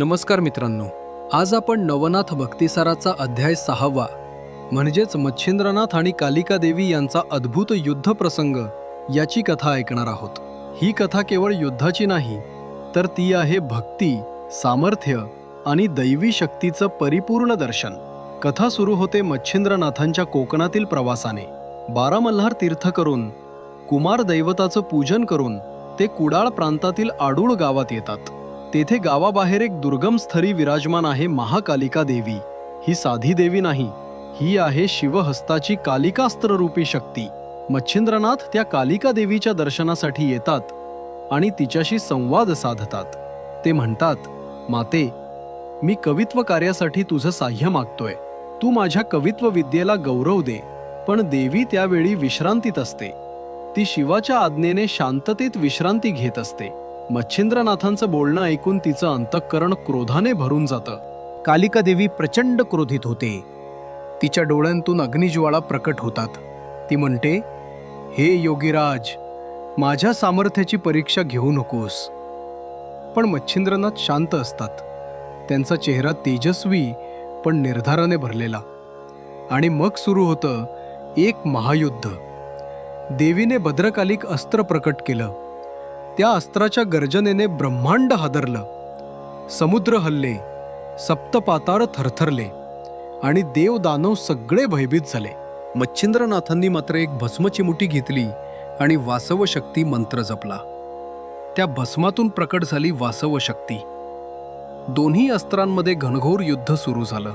नमस्कार मित्रांनो आज आपण नवनाथ भक्तिसाराचा अध्याय सहावा म्हणजेच मच्छिंद्रनाथ आणि कालिका देवी यांचा अद्भुत युद्ध प्रसंग याची कथा ऐकणार आहोत. ही कथा केवळ युद्धाची नाही तर ती आहे भक्ती सामर्थ्य आणि दैवी शक्तीचं परिपूर्ण दर्शन. कथा सुरू होते मच्छिंद्रनाथांच्या कोकणातील प्रवासाने. बारा मल्हार तीर्थ करून कुमार दैवताचं पूजन करून ते कुडाळ प्रांतातील आडूळ गावात येतात. तेथे गावाबाहेर एक दुर्गम स्थरी विराजमान आहे महाकालिका देवी. ही साधी देवी नाही. ही आहे शिवहस्ताची कालिकास्त्र रूपी शक्ती. मच्छिंद्रनाथ त्या कालिका देवीच्या दर्शनासाठी येतात आणि तिच्याशी संवाद साधतात. ते म्हणतात माते मी कवित्व कार्यासाठी तुझं साह्य मागतोय. तू माझ्या कवित्व विद्येला गौरव दे पण देवी त्यावेळी विश्रांतीत असते. ती शिवाच्या आज्ञेने शांततेत विश्रांती घेत असते. मच्छिंद्रनाथांचं बोलणं ऐकून तिचं अंतःकरण क्रोधाने भरून जातं. कालिका देवी प्रचंड क्रोधित होते. तिच्या डोळ्यांतून अग्निज्वाळा प्रकट होतात. ती म्हणते हे योगीराज माझ्या सामर्थ्याची परीक्षा घेऊ नकोस. पण मच्छिंद्रनाथ शांत असतात. त्यांचा चेहरा तेजस्वी पण निर्धाराने भरलेला. आणि मग सुरू होतं एक महायुद्ध. देवीने भद्रकालिक अस्त्र प्रकट केलं. त्या अस्त्राच्या गर्जनेने ब्रह्मांड हादरलं. समुद्र हल्ले सप्तपातार थरथरले आणि देव दानव सगळे भयभीत झाले. मच्छिंद्रनाथांनी मात्र एक भस्मची मुठी घेतली आणि वासव शक्ती मंत्र जपला. त्या भस्मातून प्रकट झाली वासव शक्ती. दोन्ही अस्त्रांमध्ये घनघोर युद्ध सुरू झालं.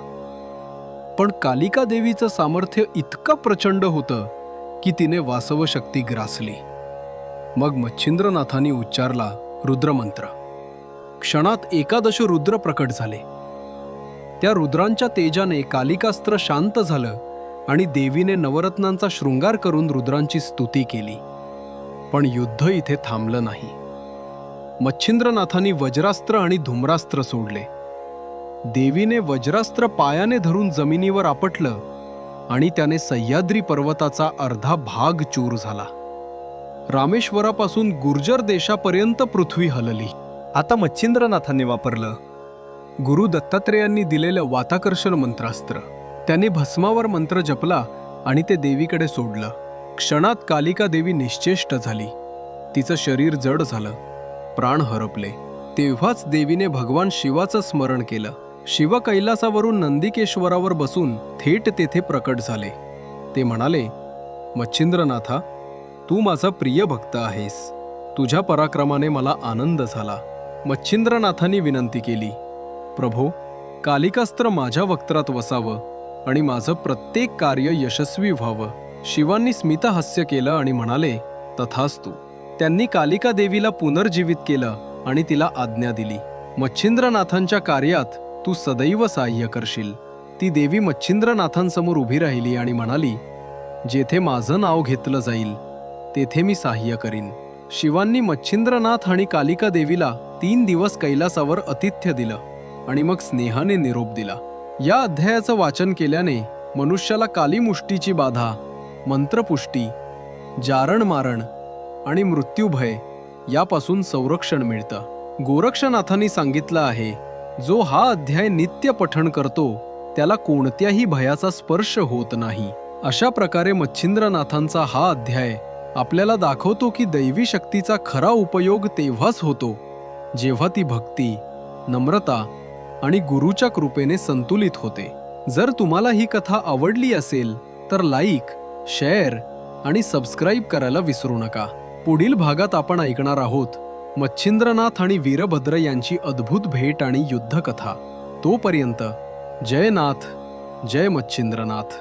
पण कालिका देवीचं सामर्थ्य इतकं प्रचंड होतं की तिने वासव शक्ती ग्रासली. मग मच्छिंद्रनाथांनी उच्चारला रुद्रमंत्र. क्षणात एकादश रुद्र प्रकट झाले. त्या रुद्रांच्या तेजाने कालिकास्त्र शांत झालं आणि देवीने नवरत्नांचा शृंगार करून रुद्रांची स्तुती केली. पण युद्ध इथे थांबलं नाही. मच्छिंद्रनाथांनी वज्रास्त्र आणि धुम्रास्त्र सोडले. देवीने वज्रास्त्र पायाने धरून जमिनीवर आपटलं आणि त्याने सह्याद्री पर्वताचा अर्धा भाग चूर झाला. रामेश्वरापासून गुर्जर देशापर्यंत पृथ्वी हलली. आता मच्छिंद्रनाथांनी वापरलं. गुरु दत्तात्रेयांनी दिलेलं वाताकर्षण मंत्रास्त्र. त्याने भस्मावर मंत्र जपला आणि ते देवीकडे सोडलं. क्षणात कालिका देवी निश्चेष्ट झाली. तिचं शरीर जड झालं. प्राण हरपले. तेव्हाच देवीने भगवान शिवाचं स्मरण केलं. शिव कैलासावरून नंदिकेश्वरावर बसून थेट तेथे प्रकट झाले. ते म्हणाले मच्छिंद्रनाथा तू माझा प्रिय भक्त आहेस. तुझ्या पराक्रमाने मला आनंद झाला. मच्छिंद्रनाथांनी विनंती केली. प्रभो कालिकास्त्र माझ्या वक्त्रात वसावं आणि माझं प्रत्येक कार्य यशस्वी व्हावं. शिवांनी स्मितहास्य केलं आणि म्हणाले तथास्तु. त्यांनी कालिका देवीला पुनर्जीवित केलं आणि तिला आज्ञा दिली. मच्छिंद्रनाथांच्या कार्यात तू सदैव सहाय्य करशील. ती देवी मच्छिंद्रनाथांसमोर उभी राहिली आणि म्हणाली जेथे माझं नाव घेतलं जाईल तेथे मी सहाय्य करीन. शिवांनी मच्छिंद्रनाथ आणि कालिका देवीला तीन दिवस कैलासावर आतिथ्य दिलं आणि मग स्नेहाने निरोप दिला. या अध्यायाचं वाचन केल्याने मनुष्याला कालीमुष्टीची बाधा मंत्रपुष्टी जारण मारण आणि मृत्यूभय यापासून संरक्षण मिळतं. गोरक्षनाथांनी सांगितलं आहे जो हा अध्याय नित्य पठण करतो त्याला कोणत्याही भयाचा स्पर्श होत नाही. अशा प्रकारे मच्छिंद्रनाथांचा हा अध्याय आपल्याला दाखवतो की दैवी शक्तीचा खरा उपयोग तेव्हाच होतो जेव्हा ती भक्ती नम्रता आणि गुरुच्या कृपेने संतुलित होते. जर तुम्हाला ही कथा आवडली असेल तर लाईक शेअर आणि सबस्क्राईब करायला विसरू नका. पुढील भागात आपण ऐकणार आहोत मच्छिंद्रनाथ आणि वीरभद्र यांची अद्भुत भेट आणि युद्धकथा. तोपर्यंत जय नाथ जय मच्छिंद्रनाथ.